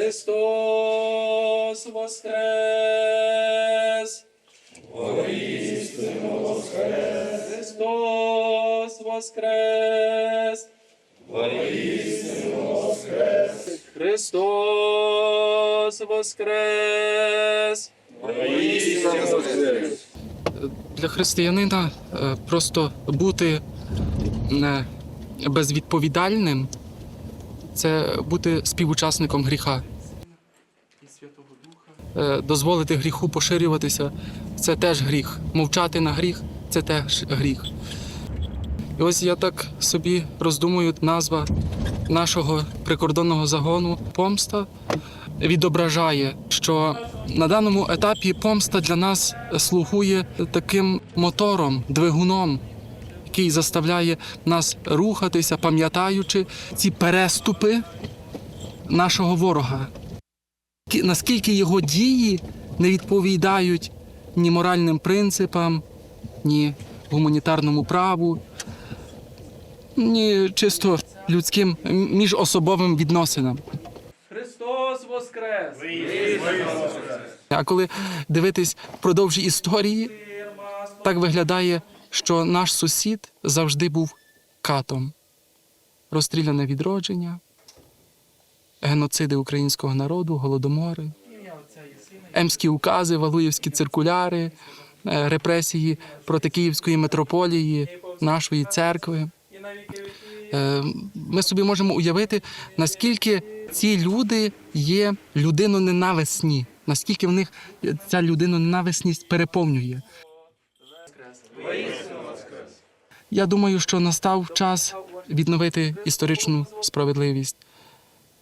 Христос воскрес! Христос воскрес! Христос воскрес! Для християнина е, просто бути е, безвідповідальним це бути співучасником гріха. Е, Дозволити гріху поширюватися це теж гріх. Мовчати на гріх це теж гріх. І ось я так собі роздумую, назва нашого прикордонного загону помста відображає, що на даному етапі помста для нас слугує таким мотором, двигуном, який заставляє нас рухатися, пам'ятаючи ці переступи нашого ворога. Наскільки його дії не відповідають ні моральним принципам, ні гуманітарному праву, ні чисто людським міжособовим відносинам. Христос воскрес! А коли дивитись впродовж історії, так виглядає, що наш сусід завжди був катом. Розстріляне відродження, геноциди українського народу, голодомори, емські укази, валуєвські циркуляри, е, репресії проти Київської митрополії, нашої церкви. Е, Ми собі можемо уявити, наскільки ці люди є людиноненависні, наскільки в них ця людиноненависність переповнює. Я думаю, що настав час відновити історичну справедливість.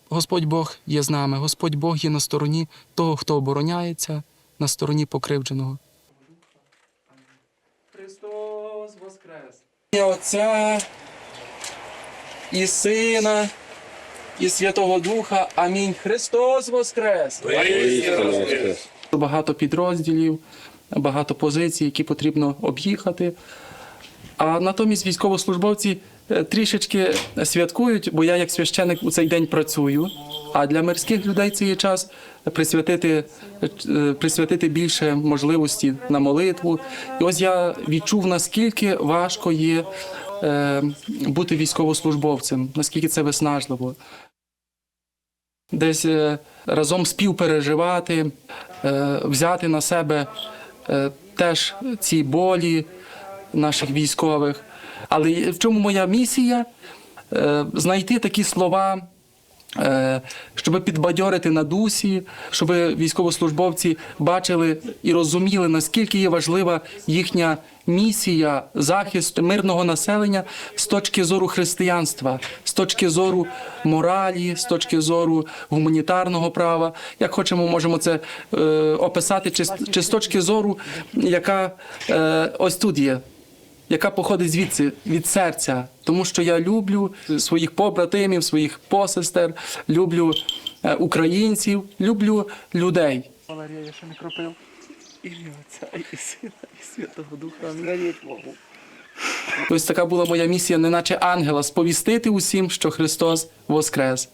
Господь Бог є з нами, Господь Бог є на стороні того, хто обороняється, на стороні покривдженого. Христос воскрес! І Отця і Сина, і Святого Духа. Амінь. Христос воскрес! Багато підрозділів, багато позицій, які потрібно об'їхати. А натомість військовослужбовці е, трішечки святкують, бо я як священик у цей день працюю. А для мирських людей це є час присвятити, е, присвятити більше можливості на молитву. І ось я відчув, наскільки важко є е, бути військовослужбовцем, наскільки це виснажливо десь разом співпереживати, взяти на себе теж ці болі наших військових. Але в чому моя місія? Е, Знайти такі слова. Е, Щоб підбадьорити на дусі, щоб військовослужбовці бачили і розуміли, наскільки є важлива їхня місія захисту мирного населення з точки зору християнства, з точки зору моралі, з точки зору гуманітарного права. Як хочемо, можемо це е, описати, чи, чи з точки зору, яка е, ось тут є яка походить звідси від серця, тому що я люблю своїх побратимів, своїх посестер, люблю е, українців, люблю людей. Валерія, я ще не кропив. І Отця, і Сина, і Святого Духа. Ось така була моя місія, неначе ангела, сповістити усім, що Христос воскрес.